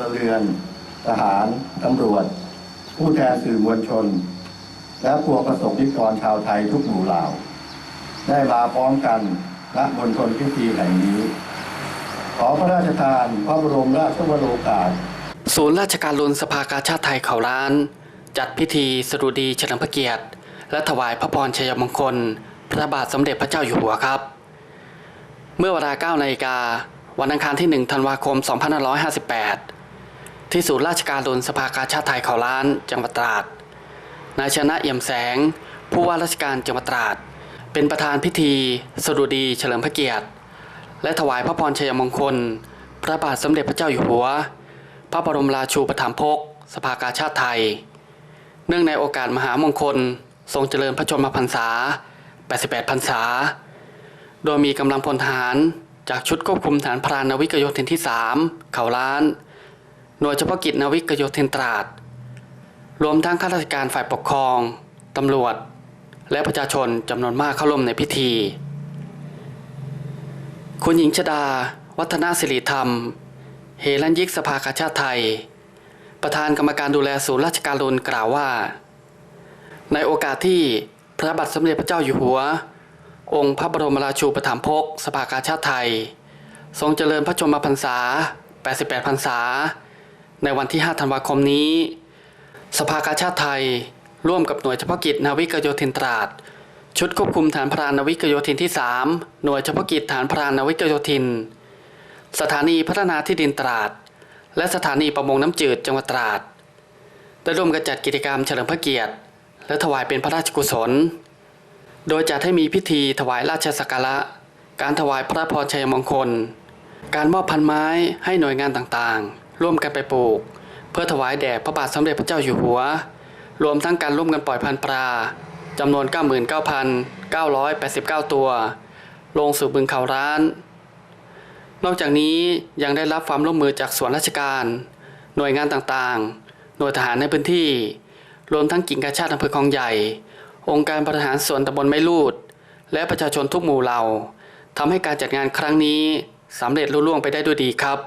ลเรือน ทหาร ตำรวจ ผู้แทนสื่อมวลชน และพวกประสบนิกรชาวไทยทุกหมู่เหล่า ได้มาพร้อมกันณบนทนพิธีแห่งนี้ ขอพระราชทานพระบรมราชวโรกาสศูนย์ราชการลุนสภากาชาติไทยเขาล้าน จัดพิธีสดุดีเฉลิมพระเกียรติ และถวายพระพรชัยมงคล พระบาทสมเด็จพระเจ้าอยู่หัวครับ เมื่อเวลา9นาฬิกาวันอังคารที่ 1 ธันวาคม 2558 ที่ศูนย์ราชการลุนสภากาชาติไทยเขาล้าน จังหวัดตราด นายชนะเอี่ยมแสง ผู้ว่าราชการจังหวัดตราด เป็นประธานพิธีสดุดีเฉลิมพระเกียรติ และถวายพระพรชัยมงคล พระบาทสมเด็จพระเจ้าอยู่หัว พระบรมราชูปถัมภกสภากาชาติไทย เนื่องในโอกาสมหามงคล ทรงเจริญพระชนมพรรษา 88 พรรษา โดยมีกำลังพลทหารจากชุดควบคุมฐานพรานนาวิกโยธินที่ 3 เขาล้าน หน่วยเฉพาะกิจนาวิกโยธินตราด รวมทั้งข้าราชการฝ่ายปกครอง ตำรวจ และประชาชนจำนวนมากเข้าร่วมในพิธี คุณหญิงชดา วัฒนาสิริธรรม เฮลันยิกสภากาชาติไทย ประธานกรรมการดูแลศูนย์ราชการลุนกล่าวว่า ในโอกาสที่พระบาทสมเด็จพระเจ้าอยู่หัว องค์พระบรมราชูปถัมภกสภากาชาติไทย ทรงเจริญพระชนมพรรษา 88 พรรษา ในวันที่ 5 ธันวาคมนี้ สภากาชาติไทย ร่วมกับหน่วยเฉพาะกิจนาวิกโยธินตราด ชุดควบคุมฐานพรานนาวิกโยธินที่ 3 หน่วยเฉพาะกิจฐานพรานนาวิกโยธิน สถานีพัฒนาที่ดินตราด และสถานีประมงน้ำจืดจังหวัดตราด ได้ร่วมกันจัดกิจกรรมเฉลิมพระเกียรติ และถวายเป็นพระราชกุศล โดยจัดให้มีพิธีถวายราชสักการะ การถวายพระพรชัยมงคล การมอบพันไม้ให้หน่วยงานต่างๆ ร่วมกันไปปลูก เพื่อถวายแด่พระบาทสมเด็จพระเจ้าอยู่หัว รวมทั้งการร่วมกันปล่อยพันธุ์ปลาจำนวน 99,989 ตัว ลงสู่บึงเขาร้าน นอกจากนี้ยังได้รับความร่วมมือจากส่วนราชการ หน่วยงานต่างๆ หน่วยทหารในพื้นที่ รวมทั้งกิ่งกาชาติอำเภอคลองใหญ่ องค์การบริหารส่วนตำบลไม้ลูด และประชาชนทุกหมู่เหล่าทำให้การจัดงานครั้งนี้สำเร็จลุล่วงไปได้ด้วยดีครับ